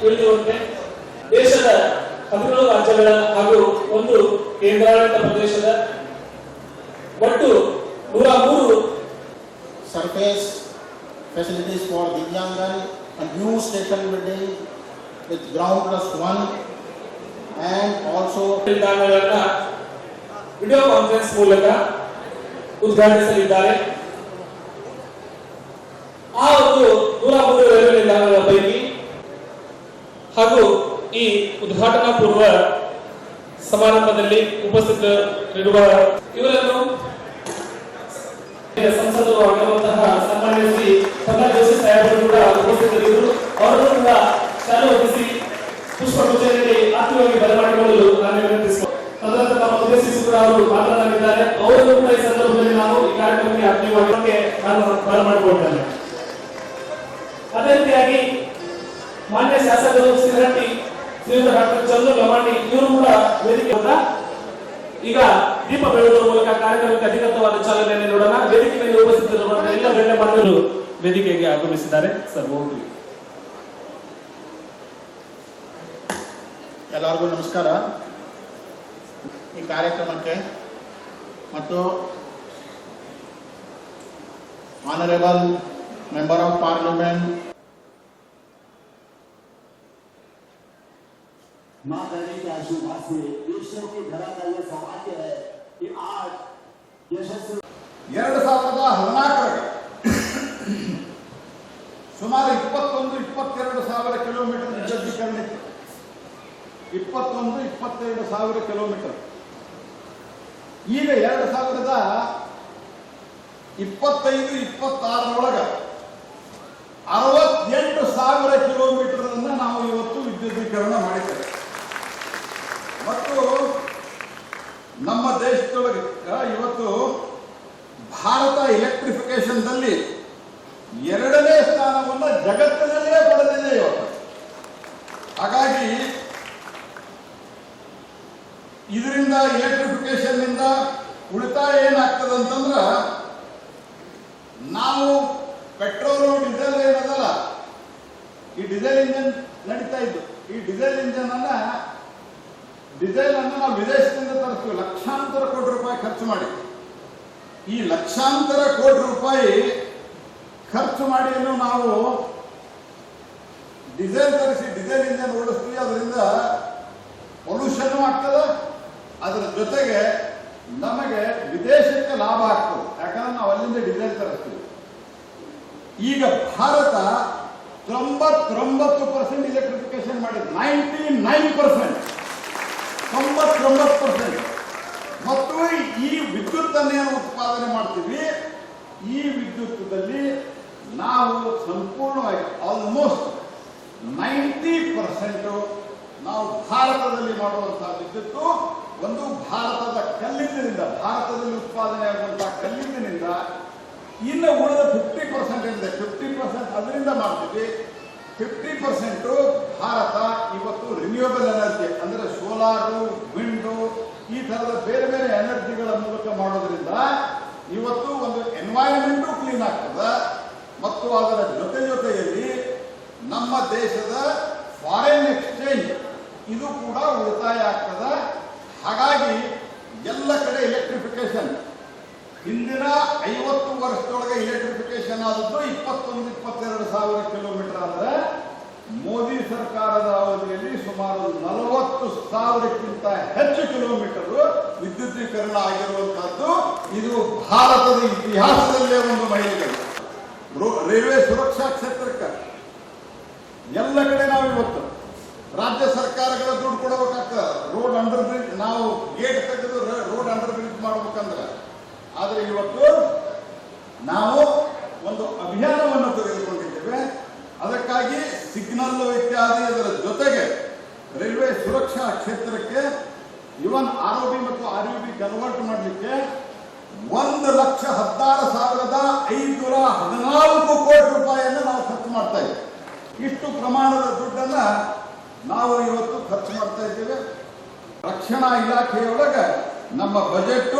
ತಿಳಿದಿರುವಂತೆ ದೇಶದ ಹದಿನೇಳು ರಾಜ್ಯಗಳ ಹಾಗೂ ಒಂದು ಕೇಂದ್ರಾಡಳಿತ ಪ್ರದೇಶದ ಒಟ್ಟು ನೂರ ಮೂರು surface facilities for Divyangan, a new station building with ground plus one, and also ನಿಲ್ದಾಣಗಳನ್ನ video conference ಮೂಲಕ ಉದ್ಘಾಟಿಸಲಿದ್ದಾರೆ ಆ ಒಂದು ನೂರ ಮೂರು ಉದ್ಘಾಟನಾ ಪೂರ್ವ ಸಮಾರಂಭದಲ್ಲಿ ಉಪಸ್ಥಿತರಿರುವ ಇವರನ್ನು ಸಂಸದರು ಆಗಿರುವಂತಹ ಸನ್ಮಾನ್ಯ ಶ್ರೀ ಪ್ರಹ್ಲಾದ್ ಜೋಶಿ ಸಾಹೇಬರು ಕೂಡ ಉಪಸ್ಥಿತರಿದ್ದರು. ಅವರನ್ನು ಕೂಡ ಶಾಲೆ ಒಪ್ಪಿಸಿ ಪುಷ್ಪ ಪೂಜೆಯಲ್ಲಿ ಆತ್ಮೀಯವಾಗಿ ಬರಮಾಡಿಕೊಳ್ಳಲು ನಾನು ವಿನಂತಿಸುತ್ತೇನೆ ತದನಂತರ ನಮ್ಮ ಉದ್ದೇಶಿಸಿ ಕೂಡ ಅವರು ಮಾತನಾಡಿದ್ದಾರೆ. ಅವರನ್ನು ಕೂಡ ಈ ಸಂದರ್ಭದಲ್ಲಿ ನಾವು ಈ ಕಾರ್ಯಕ್ರಮಕ್ಕೆ ಆತ್ಮೀಯವಾಗಿ ನಾನು ಬರಮಾಡಿಕೊಳ್ತೇನೆ. ಅದೇ ರೀತಿಯಾಗಿ ಮಾನ್ಯ ಶಾಸಕರು ಶ್ರೀಹಟ್ಟಿ ಶ್ರೀಯುತ ಡಾಕ್ಟರ್ ಚಂದ್ರ ಲಮಾಣಿ, ಇವರು ಕೂಡ ವೇದಿಕೆ ಈಗ ದೀಪ ಬೆಳೆಯುವ ಮೂಲಕ ಕಾರ್ಯಕ್ರಮಕ್ಕೆ ಅಧಿಕೃತವಾದ ಚಾಲನೆಯನ್ನು ನೋಡೋಣ. ವೇದಿಕೆ ಮೇಲೆ ಉಪಸ್ಥಿತರಿರುವ ಎಲ್ಲ ಗಣ್ಯಮಾನ್ಯರು ವೇದಿಕೆಗೆ ಆಗಮಿಸಿದ್ದಾರೆ. ಸರ್, ಹೋಗ್ಲಿ. ಎಲ್ಲರಿಗೂ ನಮಸ್ಕಾರ. ಈ ಕಾರ್ಯಕ್ರಮಕ್ಕೆ ಮತ್ತು ಆನರೇಬಲ್ ಮೆಂಬರ್ ಆಫ್ ಪಾರ್ಲಿಮೆಂಟ್ मां करने के आशीर्वाद से ईश्वर की धरा का यह सौभाग्य है कि आज यशस्वी ಎರಡು ಸಾವಿರದ ಹದಿನಾಲ್ಕರಾಗ ಸುಮಾರು ಇಪ್ಪತ್ತೊಂದು ಇಪ್ಪತ್ತೆರಡು ಸಾವಿರ ಕಿಲೋಮೀಟರ್ ವಿದ್ಯುದ್ದೀಕರಣ ಇತ್ತು ಇಪ್ಪತ್ತೊಂದು ಇಪ್ಪತ್ತೆರಡು ಸಾವಿರ ಕಿಲೋಮೀಟರ್ ಈಗ ಎರಡು ಸಾವಿರದ ಇಪ್ಪತ್ತೈದು ಇಪ್ಪತ್ತಾರರೊಳಗ ಅರವತ್ತೆಂಟು ಸಾವಿರ ಕಿಲೋಮೀಟರ್ ಅನ್ನ ನಾವು ಇವತ್ತು ವಿದ್ಯುದ್ದೀಕರಣ ಮಾಡಿದ್ದೇವೆ ನಮ್ಮ ದೇಶದೊಳಗೆ ಇವತ್ತು ಭಾರತ ಎಲೆಕ್ಟ್ರಿಫಿಕೇಶನ್ದಲ್ಲಿ ಎರಡನೇ ಸ್ಥಾನವನ್ನು ಜಗತ್ತಿನಲ್ಲೇ ಪಡೆದಿದೆ ಇವತ್ತು. ಹಾಗಾಗಿ ಇದರಿಂದ ಎಲೆಕ್ಟ್ರಿಫಿಕೇಶನ್ನಿಂದ ಉಳಿತಾಯ ಏನಾಗ್ತದೆ ಅಂತಂದ್ರ ನಾವು ಪೆಟ್ರೋಲು ಡೀಸೆಲ್ ಏನದಲ್ಲ, ಈ ಡೀಸೆಲ್ ಇಂಜನ್ ನಡೀತಾ ಇದ್ದು, ಈ ಡೀಸೆಲ್ ಇಂಜನ್ ಅನ್ನ ಡೀಸೆಲ್ ಅನ್ನು ನಾವು ವಿದೇಶದಿಂದ ತರಿಸ್ತೀವಿ. ಲಕ್ಷಾಂತರ ಕೋಟಿ ರೂಪಾಯಿ ಖರ್ಚು ಮಾಡಿ. ಈ ಲಕ್ಷಾಂತರ ಕೋಟಿ ರೂಪಾಯಿ ಖರ್ಚು ಮಾಡಿ ನಾವು ಡಿಸೈನ್ ತರಿಸಿ ಡಿಸೈನ್ ಇಂಜನ್ ಓಡಿಸ್ತೀವಿ. ಅದರಿಂದ ಪೊಲ್ಯೂಷನ್ ಆಗ್ತದ. ಅದರ ಜೊತೆಗೆ ನಮಗೆ ವಿದೇಶಕ್ಕೆ ಲಾಭ ಆಗ್ತದೆ. ಯಾಕಂದ್ರೆ ನಾವು ಅಲ್ಲಿಂದ ಡಿಸೈನ್ ತರಿಸ್ತೀವಿ. ಈಗ ಭಾರತ ತೊಂಬತ್ತೊಂಬತ್ತು ಪರ್ಸೆಂಟ್ ಇಲೆಕ್ಟ್ರಿಫಿಕೇಶನ್ ಮಾಡಿದೆ ನೈಂಟಿ ನೈನ್ ಪರ್ಸೆಂಟ್ ತೊಂಬತ್ತೊಂಬತ್ತು ಪರ್ಸೆಂಟ್. ಮತ್ತು ಈ ವಿದ್ಯುತ್ತನ್ನು ಏನು ಉತ್ಪಾದನೆ ಮಾಡ್ತೀವಿ. ಈ ವಿದ್ಯುತ್ತಲ್ಲಿ ನಾವು ಸಂಪೂರ್ಣವಾಗಿ ಆಲ್ಮೋಸ್ಟ್ ನೈಂಟಿ ಪರ್ಸೆಂಟ್ ನಾವು ಭಾರತದಲ್ಲಿ ಮಾಡುವಂತಹ ವಿದ್ಯುತ್ತು. ಒಂದು ಭಾರತದ ಕಲ್ಲಿದ್ದಿನಿಂದ ಭಾರತದಲ್ಲಿ ಉತ್ಪಾದನೆ ಆಗುವಂತಹ ಕಲ್ಲಿದ್ದಿನಿಂದ ಇನ್ನು ಉಳಿದ ಫಿಫ್ಟಿ ಪರ್ಸೆಂಟ್ ಇದೆ ಫಿಫ್ಟಿ ಪರ್ಸೆಂಟ್ ಅದರಿಂದ ಮಾಡ್ತೀವಿ. ಫಿಫ್ಟಿ ಪರ್ಸೆಂಟು ಭಾರತ ಇವತ್ತು ರಿನ್ಯೂಯಬಲ್ ಎನರ್ಜಿ ಅಂದರೆ ಸೋಲಾರು ವಿಂಡು ಈ ಥರದ ಬೇರೆ ಬೇರೆ ಎನರ್ಜಿಗಳ ಮೂಲಕ ಮಾಡೋದ್ರಿಂದ ಇವತ್ತು ಒಂದು ಎನ್ವೈರನ್ಮೆಂಟು ಕ್ಲೀನ್ ಆಗ್ತದೆ. ಮತ್ತು ಅದರ ಜೊತೆ ಜೊತೆಯಲ್ಲಿ ನಮ್ಮ ದೇಶದ ಫಾರಿನ್ ಎಕ್ಸ್ಚೇಂಜ್ ಇದು ಕೂಡ ಉಳಿತಾಯ ಆಗ್ತದೆ. ಹಾಗಾಗಿ ಎಲ್ಲ ಕಡೆ ಎಲೆಕ್ಟ್ರಿಫಿಕೇಶನ್ ಹಿಂದಿನ ಐವತ್ತು ವರ್ಷದೊಳಗೆ ಎಲೆಕ್ಟ್ರಿಫಿಕೇಶನ್ ಆದದ್ದು ಇಪ್ಪತ್ತೊಂದು, ಇಪ್ಪತ್ತೆರಡು ಸಾವಿರ ಕಿಲೋಮೀಟರ್ ಆದರೆ ಮೋದಿ ಸರ್ಕಾರದ ಅವಧಿಯಲ್ಲಿ ಸುಮಾರು ನಲವತ್ತು ಸಾವಿರಕ್ಕಿಂತ ಹೆಚ್ಚು ಕಿಲೋಮೀಟರ್ ವಿದ್ಯುದ್ದೀಕರಣ ಆಗಿರುವಂತಹದ್ದು ಇದು ಭಾರತದ ಇತಿಹಾಸದಲ್ಲೇ ಒಂದು ಮೈಲಿಗಲ್ಲು ರೈಲ್ವೆ ಸುರಕ್ಷಾ ಕ್ಷೇತ್ರಕ್ಕೆ ಎಲ್ಲ ಕಡೆ ನಾವು ಇವತ್ತು ರಾಜ್ಯ ಸರ್ಕಾರಗಳ ದುಡ್ಡು ಕೊಡಬೇಕಾಗ್ತದೆ. ರೋಡ್ ಅಂಡರ್ ಬ್ರಿಡ್ಜ್ ನಾವು ಗೇಟ್ ತೆಗೆದು ರೋಡ್ ಅಂಡರ್ ಬ್ರಿಡ್ಜ್ ಮಾಡ್ಬೇಕಂದ್ರೆ ಆದರೆ ಇವತ್ತು ನಾವು ಒಂದು ಅಭಿಯಾನವನ್ನು ತೆಗೆದುಕೊಂಡಿದ್ದೇವೆ. ಅದಕ್ಕಾಗಿ ಸಿಗ್ನಲ್ ಇತ್ಯಾದಿ ಅದರ ಜೊತೆಗೆ ರೈಲ್ವೆ ಸುರಕ್ಷಾ ಕ್ಷೇತ್ರಕ್ಕೆ ಇವನ್ ಆರ್ ಬಿ ಮತ್ತು ಆರ್ ಯು ಬಿ ಕನ್ವರ್ಟ್ ಮಾಡಲಿಕ್ಕೆ ಒಂದು ಲಕ್ಷ ಹದಿನಾರು ಸಾವಿರದ ಐನೂರ ಹದಿನಾಲ್ಕು ಕೋಟಿ ರೂಪಾಯಿಯನ್ನು ನಾವು ಖರ್ಚು ಮಾಡ್ತಾ ಇದ್ದೇವೆ. ಇಷ್ಟು ಪ್ರಮಾಣದ ದುಡ್ಡನ್ನ ನಾವು ಇವತ್ತು ಖರ್ಚು ಮಾಡ್ತಾ ಇದ್ದೇವೆ. ರಕ್ಷಣಾ ಇಲಾಖೆಯೊಳಗೆ ನಮ್ಮ ಬಜೆಟ್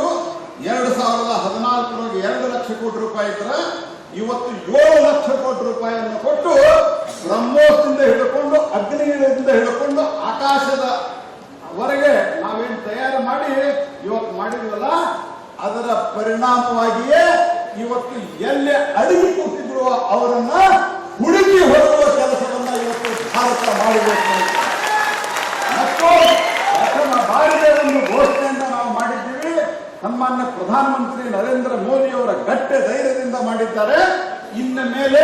ಎರಡು ಸಾವಿರದ ಹದಿನಾಲ್ಕರೊಳಗೆ ಎರಡು ಲಕ್ಷ ಕೋಟಿ ರೂಪಾಯಿ ಇದ್ರೆ ಇವತ್ತು ಏಳು ಲಕ್ಷ ಕೋಟಿ ರೂಪಾಯಿಯನ್ನು ಕೊಟ್ಟು ಬ್ರಹ್ಮೋಸದಿಂದ ಹಿಡ್ಕೊಂಡು ಅಗ್ನಿ ಆಕಾಶದ ವರೆಗೆ ನಾವೇನು ತಯಾರು ಮಾಡಿ ಇವತ್ತು ಮಾಡಿದ್ವಲ್ಲ, ಅದರ ಪರಿಣಾಮವಾಗಿಯೇ ಇವತ್ತು ಎಲ್ಲಿ ಅಡಗಿ ಕೊಟ್ಟಿದ್ರು ಅವರನ್ನ ಹುಡುಕಿ ಹೊರಡುವ ಕೆಲಸವನ್ನ ಇವತ್ತು ಭಾರತ ಮಾಡಬೇಕು ಮತ್ತು ಪ್ರಥಮ ಬಾರಿಗೆ ಒಂದು ಘೋಷಣೆಯನ್ನ ನಾವು ಮಾಡಿದ್ದೀವಿ ಸನ್ಮಾನ್ಯ ಪ್ರಧಾನಮಂತ್ರಿ ನರೇಂದ್ರ ಮೋದಿ ಅವರ ಗಟ್ಟೆ ಧೈರ್ಯದಿಂದ ಮಾಡಿದ್ದಾರೆ. ಇನ್ನ ಮೇಲೆ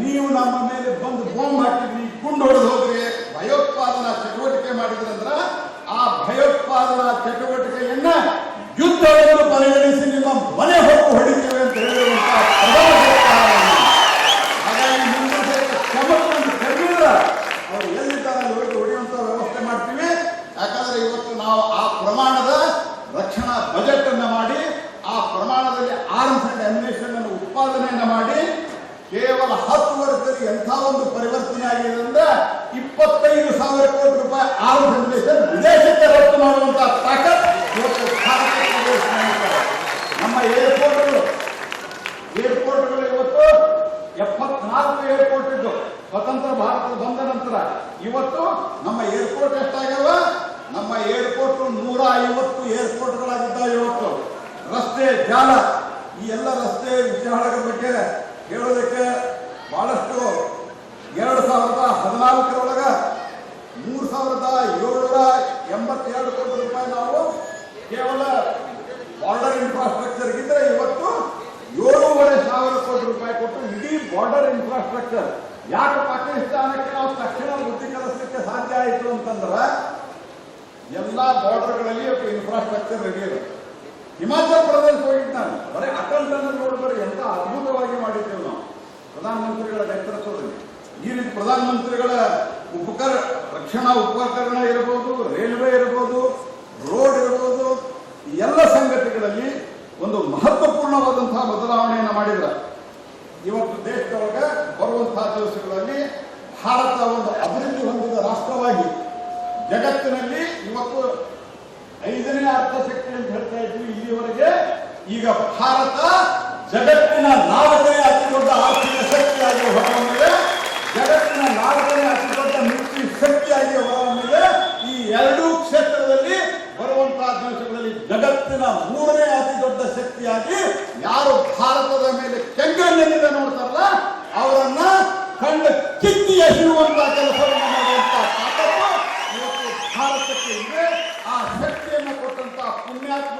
ನೀವು ನಮ್ಮ ಮೇಲೆ ಬಂದು ಬಾಂಬ್ ಹಾಕಿದ್ರಿ ಗುಂಡು ಹೊಡೆದು ಹೋದ್ರಿ ಭಯೋತ್ಪಾದನಾ ಚಟುವಟಿಕೆ ಮಾಡಿದ್ರಂದ್ರ ಆ ಭಯೋತ್ಪಾದನಾ ಚಟುವಟಿಕೆಯನ್ನ ಯುದ್ಧವನ್ನು ಪರಿಗಣಿಸಿ ನಿಮ್ಮ ಮನೆ ಹೊತ್ತು ಹೊಡಿತೀವಿ ಅಂತ ಹೇಳಿರುವಂತಹ ಪ್ರಧಾನ ಸರ್ಕಾರವನ್ನು ಹಾಗಾಗಿ ನಿಮ್ಮ ಕ್ರಮವನ್ನು ಕರೆದಿಲ್ಲ ಅವ್ರು ಎಲ್ಲಿದ್ದಾರೆ ಅಲ್ಲಿ ಹೋಗಿ ಹೊಡೆಯುವಂತ ವ್ಯವಸ್ಥೆ ಮಾಡ್ತೀವಿ ಯಾಕಂದ್ರೆ ಇವತ್ತು ನಾವು ಆ ಪ್ರಮಾಣದ ರಕ್ಷಣಾ ಬಜೆಟ್ ಅನ್ನ ಮಾಡಿ ಆ ಪ್ರಮಾಣದಲ್ಲಿ ಆರ್ಮ್ಸ್ ಅಂಡ್ ಅಮ್ಯುನೇಷನ್ ಅನ್ನು ಉತ್ಪಾದನೆಯನ್ನ ಮಾಡಿ ಕೇವಲ ವರ್ಷದಲ್ಲಿ ಎಂಥ ಒಂದು ಪರಿವರ್ತನೆ ಆಗಿದೆ ಅಂದ್ರೆ ಇಪ್ಪತ್ತೈದು ಸಾವಿರ ಕೋಟಿ ರೂಪಾಯಿ ಆರು ಅಮ್ಯುನೇಷನ್ ವಿದೇಶಕ್ಕೆ ರಫ್ತು ಮಾಡುವಂತಹ ತಾಕತ್ ಇವತ್ತು ನಮ್ಮ ಏರ್ಪೋರ್ಟ್ಗಳು ಏರ್ಪೋರ್ಟ್ಗಳು ಇವತ್ತು ಎಪ್ಪತ್ನಾಲ್ಕು ಏರ್ಪೋರ್ಟ್ ಇದ್ದು ಸ್ವತಂತ್ರ ಭಾರತ ಬಂದ ನಂತರ ಇವತ್ತು ನಮ್ಮ ಏರ್ಪೋರ್ಟ್ ಎಷ್ಟಾಗ್ಯಾವ? ನಮ್ಮ ಏರ್ಪೋರ್ಟ್ ನೂರ ಐವತ್ತು ಏರ್ಪೋರ್ಟ್ಗಳಾಗಿದ್ದಾವೆ ಇವತ್ತು. ರಸ್ತೆ ಜಾಲ, ಈ ಎಲ್ಲ ರಸ್ತೆ ವಿಚಾರಗಳ ಬಗ್ಗೆ ಹೇಳೋದಕ್ಕೆ ಬಹಳಷ್ಟು ಎರಡು ಸಾವಿರದ ಹದಿನಾಲ್ಕರೊಳಗೆ ಮೂರು ಸಾವಿರದ ಏಳ್ನೂರ ಎಂಬತ್ತೆರಡು ಕೋಟಿ ರೂಪಾಯಿ ನಾವು ಕೇವಲ ಬಾರ್ಡರ್ ಇನ್ಫ್ರಾಸ್ಟ್ರಕ್ಚರ್ ಇದ್ರೆ ಇವತ್ತು ಏಳೂವರೆ ಸಾವಿರ ಕೋಟಿ ರೂಪಾಯಿ ಕೊಟ್ಟು ಇಡೀ ಬಾರ್ಡರ್ ಇನ್ಫ್ರಾಸ್ಟ್ರಕ್ಚರ್ ಯಾಕೆ ಪಾಕಿಸ್ತಾನಕ್ಕೆ ನಾವು ತಕ್ಷಣ ಬುದ್ಧಿ ಕಲಿಸಲಿಕ್ಕೆ ಸಾಧ್ಯ ಆಯಿತು ಅಂತಂದ್ರೆ ಎಲ್ಲಾ ಬಾರ್ಡರ್ಗಳಲ್ಲಿ ಇನ್ಫ್ರಾಸ್ಟ್ರಕ್ಚರ್ ರೆಡಿ ಇದೆ ಹಿಮಾಚಲ ಪ್ರದೇಶ ಹೋಗಿದ್ದು ನಾನು. ಬರೀ ಅಟಲ್ ಟನಲ್ ನೋಡಿದ್ರೆ ಎಂತ ಅದ್ಭುತವಾಗಿ ಮಾಡಿದ್ದೇವೆ ನಾವು. ಪ್ರಧಾನಮಂತ್ರಿಗಳ ನೇತೃತ್ವದಲ್ಲಿ ಈ ರೀತಿ ಪ್ರಧಾನಮಂತ್ರಿಗಳ ಉಪಕರ, ರಕ್ಷಣಾ ಉಪಕರಣ ಇರಬಹುದು ರೈಲ್ವೆ ಇರಬಹುದು ರೋಡ್ ಇರಬಹುದು ಎಲ್ಲ ಸಂಗತಿಗಳಲ್ಲಿ ಒಂದು ಮಹತ್ವಪೂರ್ಣವಾದಂತಹ ಬದಲಾವಣೆಯನ್ನು ಮಾಡಿದ್ರ. ಇವತ್ತು ದೇಶದೊಳಗೆ ಬರುವಂತಹ ದಿವಸಗಳಲ್ಲಿ ಭಾರತ ಒಂದು ಅಭಿವೃದ್ಧಿ ಹೊಂದಿದ ರಾಷ್ಟ್ರವಾಗಿ ಜಗತ್ತಿನಲ್ಲಿ ಇವತ್ತು ಐದನೇ ಅರ್ಥಶಕ್ತಿ ಅಂತ ಹೇಳ್ತಾ ಇದ್ವಿ ಇಲ್ಲಿವರೆಗೆ. ಈಗ ಭಾರತ ಜಗತ್ತಿನ ನಾಲ್ಕನೇ ಹೊರಹೊಮ್ಮಿದೆ ಜಗತ್ತಿನ ನಾಲ್ಕನೇ ಅತಿ ದೊಡ್ಡ ಮಿಲಿಟರಿ ಶಕ್ತಿಯಾಗಿ ಹೊರಹೊಮ್ಮಿದೆ ಈ ಎರಡೂ ಕ್ಷೇತ್ರದಲ್ಲಿ ಬರುವಂತಹ ದೇಶಗಳಲ್ಲಿ ಜಗತ್ತಿನ ಮೂರನೇ ಅತಿ ದೊಡ್ಡ ಶಕ್ತಿಯಾಗಿ ಯಾರು ಭಾರತದ ಮೇಲೆ ಕೆಂಗಣ್ಣಿನಿಂದ ನೋಡ್ತಾರಲ್ಲ, ಅವರನ್ನ ಕಂಡು ಕಿತ್ತಿ ಎಸೆಯುವಂತಹ ಕೆಲಸವನ್ನು ಇವತ್ತು ಭಾರತಕ್ಕೆ ಇದೆ. ಆ ಶಕ್ತಿಯನ್ನು ಕೊಟ್ಟಂತಹ ಪುಣ್ಯಾತ್ಮರು